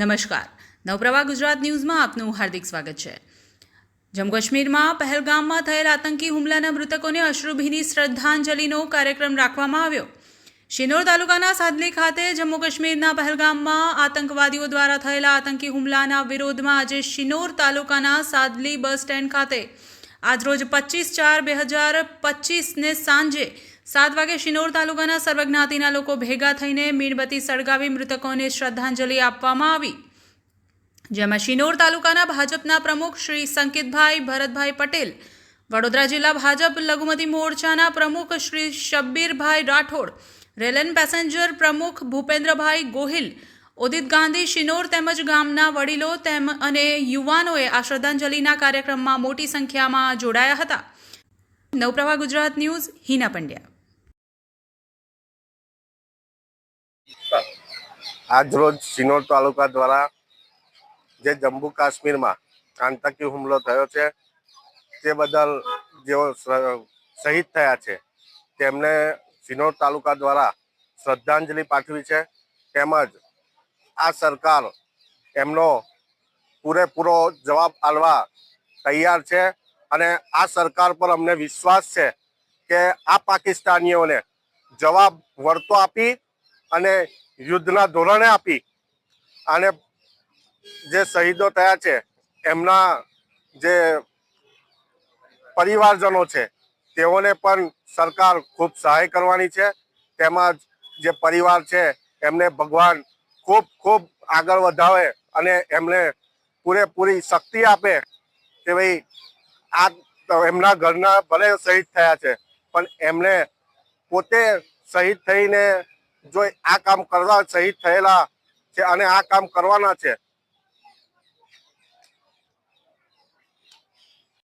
નમસ્કાર. નવપ્રભા ગુજરાત ન્યૂઝમાં આપનું હાર્દિક સ્વાગત છે. જમ્મુ કાશ્મીરમાં પહેલગામમાં થયેલ આતંકી હુમલાના મૃતકોને અશ્રુભીની શ્રદ્ધાંજલિનો કાર્યક્રમ રાખવામાં આવ્યો. શિનોર તાલુકાના સાદલી ખાતે જમ્મુ કાશ્મીરના પહેલગામમાં આતંકવાદીઓ દ્વારા થયેલા આતંકી હુમલાના વિરોધમાં આજે શિનોર તાલુકાના સાદલી બસ સ્ટેન્ડ ખાતે આજરોજ પચીસ ચાર બે હજાર પચીસને સાંજે સાત વાગે શિનોર તાલુકાના સર્વજ્ઞાતિના લોકો ભેગા થઈને મીણબત્તી સળગાવી મૃતકોને શ્રદ્ધાંજલિ આપવામાં આવી. જેમાં શિનોર તાલુકાના ભાજપના પ્રમુખ શ્રી સંકેતભાઈ ભરતભાઈ પટેલ, વડોદરા જિલ્લા ભાજપ લઘુમતી મોરચાના પ્રમુખ શ્રી શબ્બીરભાઈ રાઠોડ, રેલન પેસેન્જર પ્રમુખ ભૂપેન્દ્રભાઈ ગોહિલ ઉદિત ગાંધી શિનોર તેમજ ગામના વડીલો તેમ અને યુવાનોએ આ શ્રદ્ધાંજલિના કાર્યક્રમમાં મોટી સંખ્યામાં જોડાયા હતા. નવપ્રભા ગુજરાત ન્યૂઝ, હિના પંડ્યા. આજરોજ શિનોર તાલુકા દ્વારા જે જમ્મુ કાશ્મીરમાં આતંકી હુમલો થયો છે, તે બદલ જેઓ શહીદ થયા છે, તેમને શિનોર તાલુકા દ્વારા શ્રદ્ધાંજલિ પાઠવી છે. તેમજ આ સરકાર એમનો પૂરેપૂરો જવાબ આપવા તૈયાર છે અને આ સરકાર પર અમને વિશ્વાસ છે કે આ પાકિસ્તાનીઓને જવાબ વળતો આપી અને યુદ્ધના ધોરણે આપી. અને જે શહીદો થયા છે, એમના જે પરિવારજનો છે, તેઓને પણ સરકાર ખૂબ સહાય કરવાની છે. તેમજ જે પરિવાર છે, એમને ભગવાન ખૂબ ખૂબ આગળ વધાવે અને એમને પૂરેપૂરી શક્તિ આપે કે ભાઈ, આ એમના ઘરના ભલે શહીદ થયા છે, પણ એમને પોતે શહીદ થઈને જો આ કામ કરવા, શહીદ થયેલા છે અને આ કામ કરવાના છે